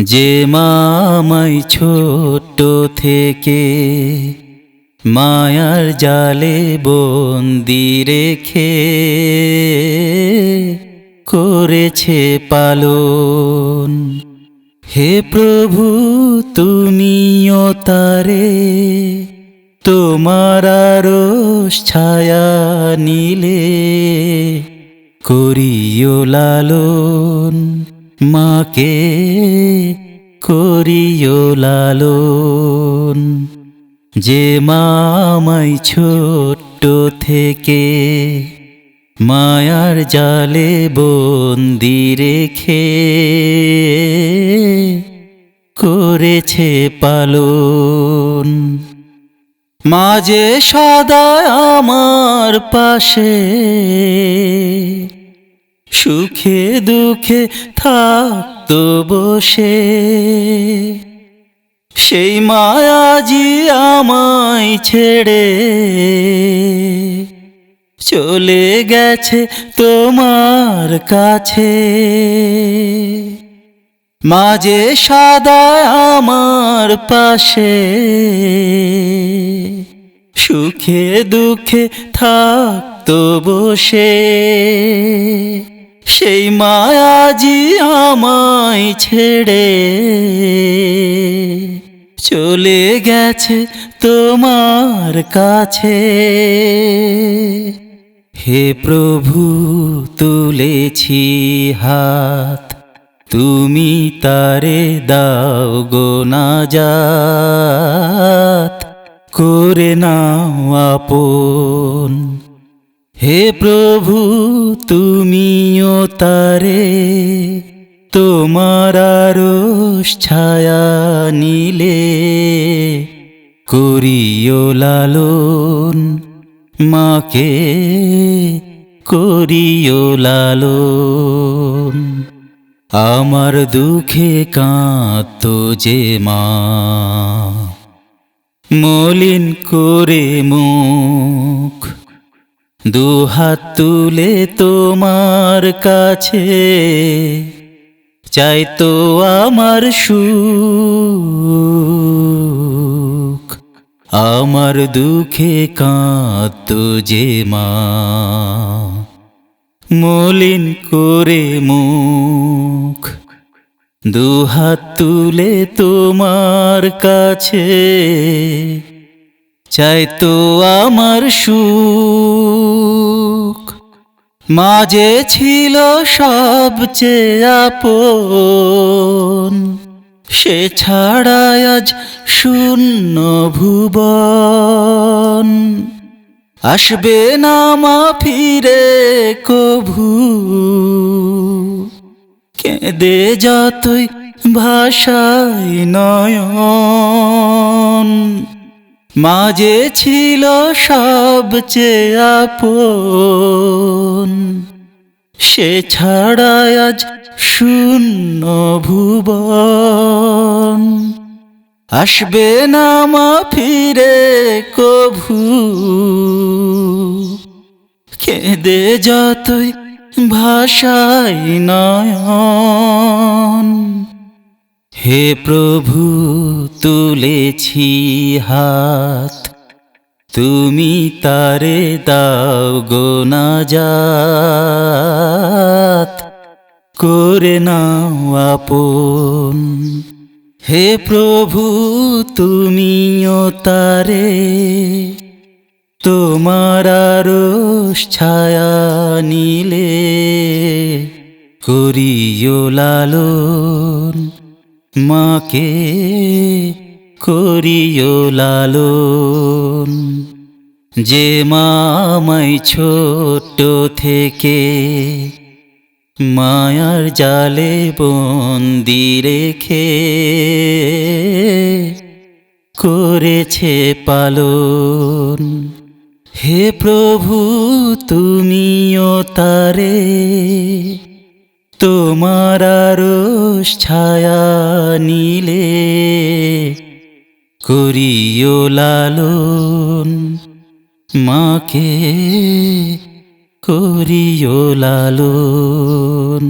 যে মামাই ছোট থেকে মায়ার জালে বন্দি রেখে করেছে পালন। হে প্রভু, তুমিও তারে তোমার আরশ ছায়া নিলে করিও লালন। মাকে করিও লালন। যে মামাই ছোট্ট থেকে মায়ার জালে বন্দি রেখে করেছে পালন। মাঝে সদা আমার পাশে সুখে দুঃখে থাকতো বসে। সেই মায়াজি আমায় ছেড়ে চলে গেছে তোমার কাছে। মাঝে সাদা আমার পাশে সুখে দুঃখে থাকতো বসে। সেই মায়াজি আমায় ছেড়ে চলে গেছে তোমার কাছে। হে প্রভু, তুলেছি হাত, তুমি তারে দাও গো যাত করে নাও আপন হে প্রভু, তুমিও তারে, তোমার আরশ ছায়া নিলে, করিও লালন মাকে, করিও লালন। আমার দুঃখে কাঁদত যে মা, মলিন করে মুখ দুহাত তুলে তোমার কাছে। চাইতো আমার সুখ। আমার দুঃখে কাঁদত যে মা। মলিন করে মুখ। দুহাত তুলে তোমার কাছে। চাইতো আমার সুখ। মাঝে ছিল সবচেয়ে আপন, সে ছাড়া আজ শূন্য ভুবন। আসবে না মা ফিরে কভু, কেঁদে যতই ভাষায় নয়ন। মাঝে ছিল সবচেয়ে আপন। সে ছাড়া আজ শূন্য ভুবন। আসবে না মা ফিরে কভু। কেঁদে যতই ভাষায় নয়ন। হে প্রভু, তুলেছি হাত। তুমি তারে দাও গো না যাত করে নাও আপন। হে প্রভু, তুমিও তারে। তোমার আরশ ছায়া নিলে করিও লালন। মাকে করিও লালন। যে মামাই ছোট থেকে মায়ার জালে বন্দি রেখে করেছে পালন। হে প্রভু, তুমিও তারে তোমার আরস ছায়া নীলে করিও লালন মাকে করিও লালন।